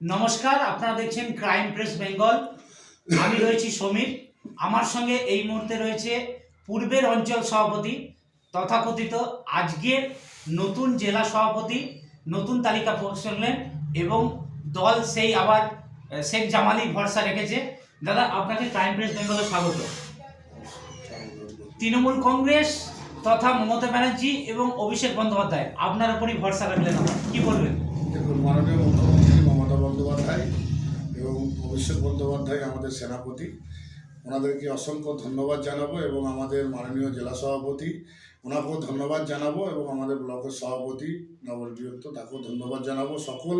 নমস্কার, আপনারা দেখছেন ক্রাইম প্রেস বেঙ্গল আমি রয়েছি সমীর। আমার সঙ্গে এই মুহূর্তে রয়েছে পূর্বের অঞ্চল সভাপতি, তথাকথিত আজকের নতুন জেলা সভাপতি, নতুন তালিকা করলেন এবং দল সেই আবার শেখ জামালি ভরসা রেখেছে। দাদা, আপনাকে ক্রাইম প্রেস বেঙ্গলে স্বাগত। তৃণমূল কংগ্রেস তথা মমতা ব্যানার্জি এবং অভিষেক বন্দ্যোপাধ্যায়, আপনার উপরই ভরসা রাখলেন আমার। কি বলবেন? দেখুন, মাননীয় মুখ্যমন্ত্রী মমতা বন্দ্যোপাধ্যায় এবং অভিষেক বন্দ্যোপাধ্যায় আমাদের সেনাপতি। ওনাদেরকে অসংখ্য ধন্যবাদ জানাব এবং আমাদের মাননীয় জেলা সভাপতি, ওনাকেও ধন্যবাদ জানাব এবং আমাদের ব্লকের সভাপতি বৃহত্ত তাকেও ধন্যবাদ জানাব। সকল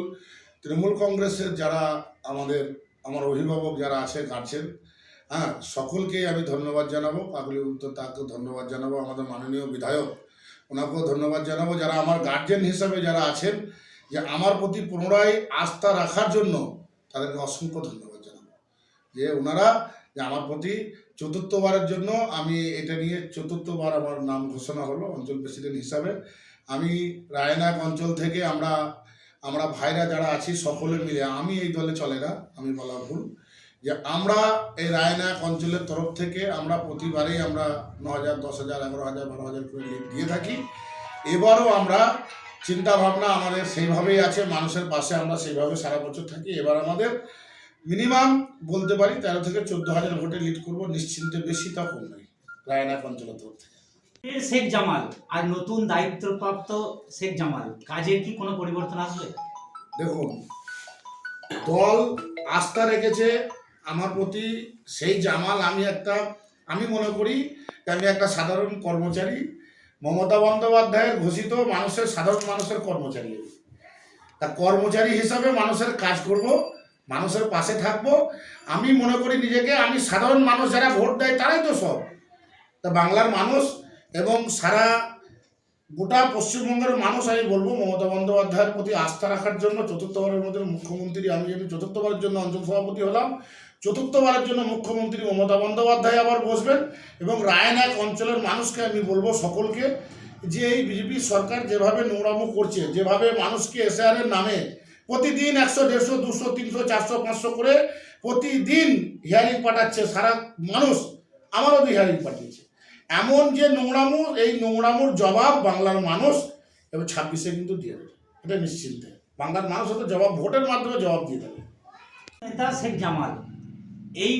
তৃণমূল কংগ্রেসের যারা আমাদের, আমার অভিভাবক যারা আছে গার্জেন হ্যাঁ সকলকেই আমি ধন্যবাদ জানাব, পাগলি উত্তর তাকেও ধন্যবাদ জানাব, আমাদের মাননীয় বিধায়ক ওনাকেও ধন্যবাদ জানাব, যারা আমার গার্জেন হিসাবে যারা আছেন, যে আমার প্রতি পুনরায় আস্থা রাখার জন্য তাদেরকে অসংখ্য ধন্যবাদ জানাব। যে ওনারা, যে আমার প্রতি চতুর্থবারের জন্য আমি এটা নিয়ে চতুর্থবার আমার নাম ঘোষণা হলো অঞ্চল প্রেসিডেন্ট হিসাবে। আমি রায়নাক অঞ্চল থেকে আমরা আমরা ভাইরা যারা আছি সকলে মিলে, আমি এই দলে চলে না, আমি বলা ভুল। যে আমরা এই রায়নাক অঞ্চলের তরফ থেকে আমরা প্রতিবারেই আমরা ন হাজার দশ হাজার এগারো হাজার বারো হাজার করে লিড দিয়ে থাকি। এবারও আমরা চিন্তা ভাবনা আমাদের সেইভাবেই আছে মানুষের পাশে আমরা সেইভাবে সারা বছর থাকি। এবার আমাদের মিনিমাম বলতে পারি তেরো থেকে চোদ্দ হাজার ভোটে লিড করব নিশ্চিন্তে বেশি তা কম নয় অঞ্চলের তরফ থেকে। শেখ জামাল আর নতুন দায়িত্বপ্রাপ্ত শেখ জামাল কাজের কি কোনো পরিবর্তন আসবে? দেখুন দল আস্থা রেখেছে আমার প্রতি সেই জামাল, আমি একটা, আমি মনে করি আমি একটা সাধারণ কর্মচারী, মমতা বন্দ্যোপাধ্যায়ের ঘোষিত মানুষের, সাধারণ মানুষের কর্মচারী। তা কর্মচারী হিসাবে মানুষের কাজ করব, মানুষের পাশে থাকব। আমি মনে করি নিজেকে, আমি সাধারণ মানুষ যারা ভোট দেয় তারাই তো সব। তা বাংলার মানুষ এবং সারা গোটা পশ্চিমবঙ্গের মানুষ আমি বলব, মমতা বন্দ্যোপাধ্যায়ের প্রতি আস্থা রাখার জন্য, চতুর্থবারের মধ্যে মুখ্যমন্ত্রী, আমি যদি চতুর্থবারের জন্য অঞ্চল সভাপতি হলাম চতুর্থবারের জন্য মুখ্যমন্ত্রী মমতা বন্দ্যোপাধ্যায় আবার বসবেন এবং রায়নাক অঞ্চলের মানুষকে আমি বলব সকলকে যে এই বিজেপি সরকার যেভাবে নোংরামো করছে, যেভাবে মানুষকে এসআরের নামে প্রতিদিন একশো দেড়শো, দুশো, তিনশো, চারশো, পাঁচশো করে প্রতিদিন হিয়ারিং পাঠাচ্ছে, সারা মানুষ আমারও হিয়ারিং পাঠিয়েছে। এমন যে নোংরামো, এই নোংরামোর জবাব বাংলার মানুষ এবং ছাব্বিশে কিন্তু দিয়ে দেবে। এটা নিশ্চিন্তে। বাংলার মানুষ হয়তো জবাব, ভোটের মাধ্যমে জবাব দিয়ে দেবে। নেতা শেখ জামাল। এই,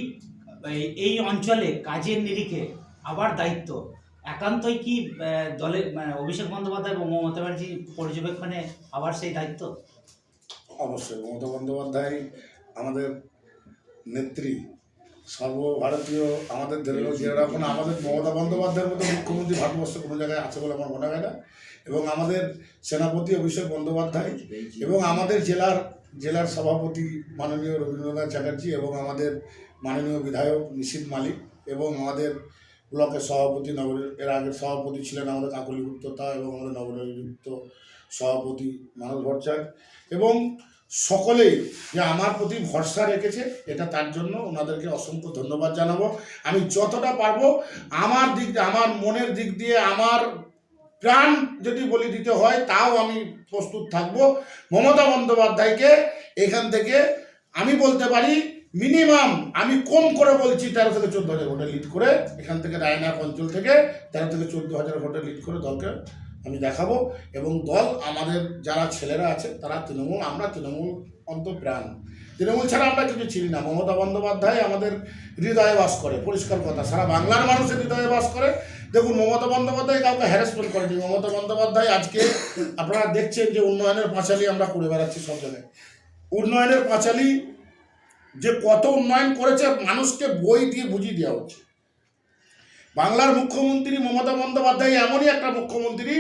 এই- অঞ্চলে কাজের নিরিখে আবার দায়িত্ব। একান্তই কি মানে অভিষেক বন্দ্যোপাধ্যায় এবং মমতা ব্যানার্জি পর্যবেক্ষণে আবার সেই দায়িত্ব? অবশ্যই, মমতা বন্দ্যোপাধ্যায় আমাদের নেত্রী, সর্বভারতীয় আমাদের ধরে যেরকম আমাদের মমতা বন্দ্যোপাধ্যায়ের মতো মুখ্যমন্ত্রী ভারতবর্ষে কোনো জায়গায় আছে বলে আমার মনে হয় না। এবং আমাদের সেনাপতি অভিষেক বন্দ্যোপাধ্যায় এবং আমাদের জেলার জেলার সভাপতি মাননীয় রবীন্দ্রনাথ চ্যাটার্জি এবং আমাদের মাননীয় বিধায়ক নিশীত মালিক এবং আমাদের ব্লকের সভাপতি নব এর আগের সভাপতি ছিলেন আমাদের কাকলি গুপ্ততা এবং আমাদের নবনিযুক্ত সভাপতি মানব ভট্টাচার্য। এবং সকলেই যে আমার প্রতি ভরসা রেখেছে, এটা তার জন্য ওনাদেরকে অসংখ্য ধন্যবাদ জানাব। আমি যতটা পারব আমার দিক আমার মনের দিক দিয়ে, আমার প্রাণ যদি বলি দিতে হয়, তাও আমি প্রস্তুত থাকব। মমতা বন্দ্যোপাধ্যায়কে এখান থেকে আমি বলতে পারি মিনিমাম আমি কম করে বলছি তেরো থেকে চোদ্দ হাজার ভোটে লিড করে। এখান থেকে রায়নাক অঞ্চল থেকে তেরো থেকে চোদ্দ হাজার ভোটে লিড করে দলকে আমি দেখাবো। এবং দল আমাদের যারা ছেলেরা আছে, তারা তৃণমূল, আমরা তৃণমূল অন্তপ্রাণ। তৃণমূল ছাড়া আমরা কিছু চিনি না। মমতা বন্দ্যোপাধ্যায় আমাদের হৃদয়ে বাস করে, পরিষ্কার কথা। সারা বাংলার মানুষের হৃদয়ে বাস করে। দেখুন, মমতা বন্দ্যোপাধ্যায় কাউকে হ্যারাসমেন্ট করেনি। মমতা বন্দ্যোপাধ্যায় আজকে আপনারা দেখছেন যে উন্নয়নের পাঁচালি আমরা করে বেড়াচ্ছি সব জায়গায়। উন্নয়নের পাঁচালি যে কত উন্নয়ন করেছে, মানুষকে বই দিয়ে বুঝিয়ে দেওয়া হচ্ছে। বাংলার মুখ্যমন্ত্রী মমতা বন্দ্যোপাধ্যায় এমনই একটা মুখ্যমন্ত্রী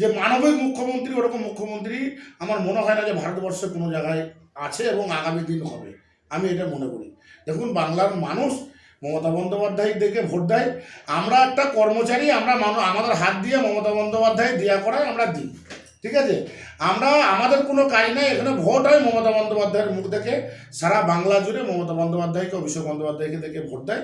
যে মানবিক মুখ্যমন্ত্রী, ওরকম মুখ্যমন্ত্রী আমার মনে হয় না যে ভারতবর্ষে কোনো জায়গায় আছে এবং আগামী দিন হবে। আমি এটা মনে করি। দেখুন, বাংলার মানুষ মমতা বন্দ্যোপাধ্যায় দেখে ভোট দেয়। আমরা একটা কর্মচারী, আমরা আমাদের হাত দিয়ে মমতা বন্দ্যোপাধ্যায় দেওয়া করায় আমরা দিই। ঠিক আছে? আমরা, আমাদের কোনো কাজ নেই। এখানে ভোট হয় মমতা বন্দ্যোপাধ্যায়ের মুখ দেখে, সারা বাংলা জুড়ে মমতা বন্দ্যোপাধ্যায়কে, অভিষেক বন্দ্যোপাধ্যায়কে দেখে ভোট দেয়।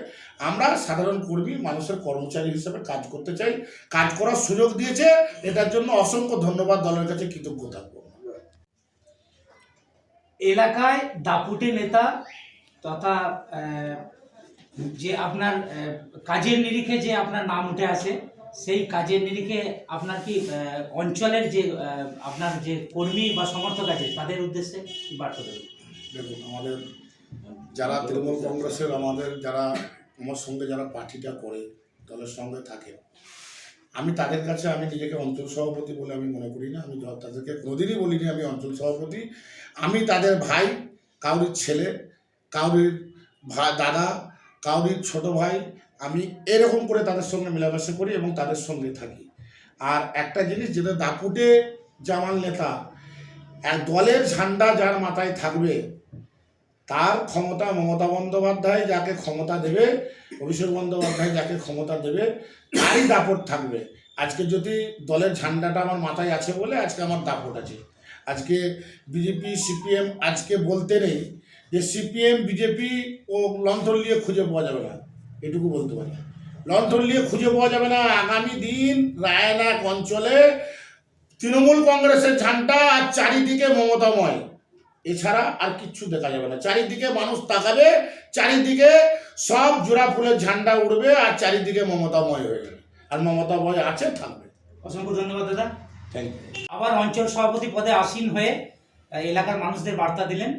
আমরা সাধারণ কর্মী, মানুষের কর্মচারী হিসেবে কাজ করতে চাই। কাজ করার সুযোগ দিয়েছে। এটার জন্য অসংখ্য ধন্যবাদ। দলের কাছে কৃতজ্ঞ থাকব এলাকায় দাপুটে নেতা তথা যে আপনার কাজের নিরিখে যে আপনার নাম উঠে আসে সেই কাজের নিরিখে আপনার কি অঞ্চলের যে আপনার যে কর্মী বা সমর্থক আছে, তাদের উদ্দেশ্যে বার্তা দেবেন? দেখুন, আমাদের, যারা তৃণমূল কংগ্রেসের, আমাদের যারা, আমার সঙ্গে যারা পার্টিটা করে, দলের সঙ্গে থাকে, আমি তাদের কাছে, আমি নিজেকে অঞ্চল সভাপতি বলে আমি মনে করি না, আমি তাদেরকে কোনোদিনই বলিনি আমি অঞ্চল সভাপতি। আমি তাদের ভাই, কাউরির ছেলে, কাউরির দাদা, কাউরির ছোট ভাই আমি এরকম করে তাদের সঙ্গে মেলামেশা করি এবং তাদের সঙ্গে থাকি। আর একটা জিনিস যেটা দাপুটে জামাল নেতা, এক দলের ঝান্ডা যার মাথায় থাকবে, তার ক্ষমতা মমতা বন্দ্যোপাধ্যায় যাকে ক্ষমতা দেবে, অভিষেক বন্দ্যোপাধ্যায় যাকে ক্ষমতা দেবে, তারই দাপট থাকবে। আজকে যদি দলের ঝান্ডাটা আমার মাথায় আছে বলে আজকে আমার দাপট আছে। আজকে বিজেপি, সিপিএম আজকে বলতে নেই যে, সিপিএম, বিজেপি ও লন্ঠন নিয়ে খুঁজে পাওয়া যাবে না। এটুকু বলতে পারি। লন্ঠন নিয়ে খুঁজে পাওয়া যাবে না। আগামী দিন রায়নাক অঞ্চলে তৃণমূল কংগ্রেসের ঝান্ডা আর চারিদিকে মমতাময়। এছাড়া আর কিচ্ছু দেখা যাবে না। চারিদিকে মানুষ তাকাবে চারিদিকে সব জোড়া ফুলের ঝান্ডা উঠবে আর চারিদিকে মমতাময় হয়ে যাবে। আর মমতাময় আছে থাকবে। অসংখ্য ধন্যবাদ দাদা। থ্যাংক ইউ আবার অঞ্চল সভাপতি পদে আসীন হয়ে এলাকার মানুষদের বার্তা দিলেন।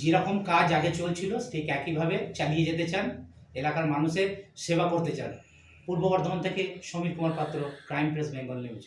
যেরকম কাজ আগে চলছিল ঠিক একইভাবে চালিয়ে যেতে চান। এলাকার মানুষের সেবা করতে চান। পূর্ব বর্ধমান থেকে সমীর কুমার পাত্র ক্রাইম প্রেস বেঙ্গল নিউজ